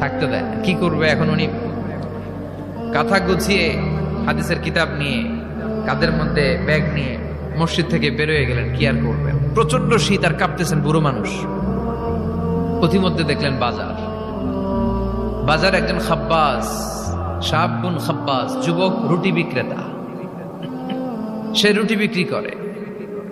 থাকতে দেয়। কি করবে এখন উনি? কাঁথা গুছিয়ে হাদিসের কিতাব নিয়ে, কাদের মধ্যে ব্যাগ নিয়ে মসজিদ থেকে বেরোয় গেলেন, কি আর করবেন? প্রচণ্ড শীত আর কাঁপতেছেন বুড়ো মানুষ। পথিমধ্যে দেখলেন বাজার। বাজার একজন খাব্বাস সাবগুন খাব্বাস, যুবক, রুটি বিক্রেতা। সে রুটি বিক্রি করে।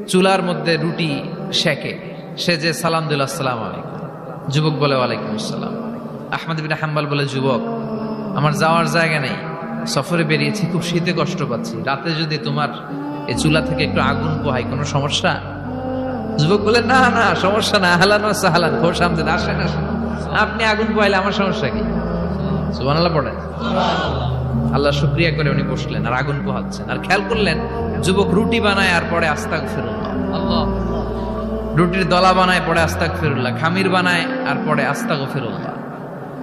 চুলার মধ্যে রুটি শেখে সে যে সালাম দিল আসসালাম আলাইকুম। যুবক বলে, ওয়ালাইকুম আসসালাম। আহমদ বিন হাম্বাল বলে, যুবক, আমার যাওয়ার জায়গা নেই। সফরে বেরিয়েছি, খুব শীতে কষ্ট পাচ্ছি। রাতে যদি তোমার এই চুলা থেকে একটু আগুন পোহাই কোনো সমস্যা? যুবক বলে, না না, সমস্যা না, হালান সাহালান খোশ আমদেন আসেন আসেন। আপনি আগুন পোহাইলে আমার সমস্যা কি? সুবহানাল্লাহ পড়েন। আল্লাহ শুক্রিয়া করে উনি বসলেন, আর আগুন পোহাচ্ছেন। আর খেয়াল করলেন, যুবক রুটি বানায় আর পরে আস্তাক ফিরুল্লাহ রুটির দলা বানায় পরে আস্তাক ফিরুল্লাহ খামির বানায় আর পরে আস্তাক ফিরুল্লাহ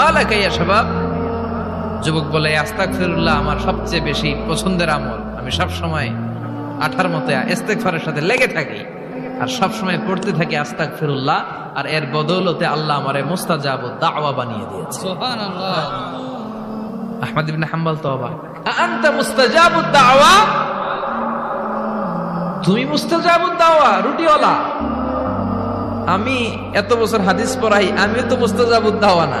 মালাকা ইয়া শাবাব যুবক বলে আস্তাগফিরুল্লাহ আমার সবচেয়ে বেশি পছন্দের আমল। আমি সব সময় আঠার মতো ইস্তেগফারের সাথে লেগে থাকি আর সব সময় পড়তে থাকি আস্তাগফিরুল্লাহ আর এর বদৌলতে আল্লাহ আমারে মুস্তাজাব দাওয়া বানিয়ে দিয়েছে। আহমদ ইবনে হাম্বল তো অবাক। আনতা মুস্তাজাবুদ দাওয়া? তুমি মুস্তাজাবুদ দাওয়া রুটিওয়ালা। আমি এত বছর হাদিস পড়াই আমিও তো মুস্তাজাবুদ দাওয়া না।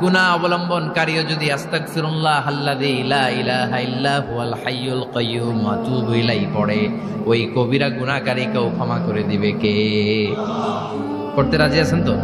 গুনাহ অবলম্বনকারীও যদি আস্তাগফিরুল্লাহ আল্লাযী লা ইলাহা ইল্লা হুয়াল হাইয়ুল কাইয়্যুম ওয়া আতুবু ইলাইহি পড়ে, ওই কবিরা গুনাকারীকেও ক্ষমা করে দিবে কে? করতে রাজি আছেন তো?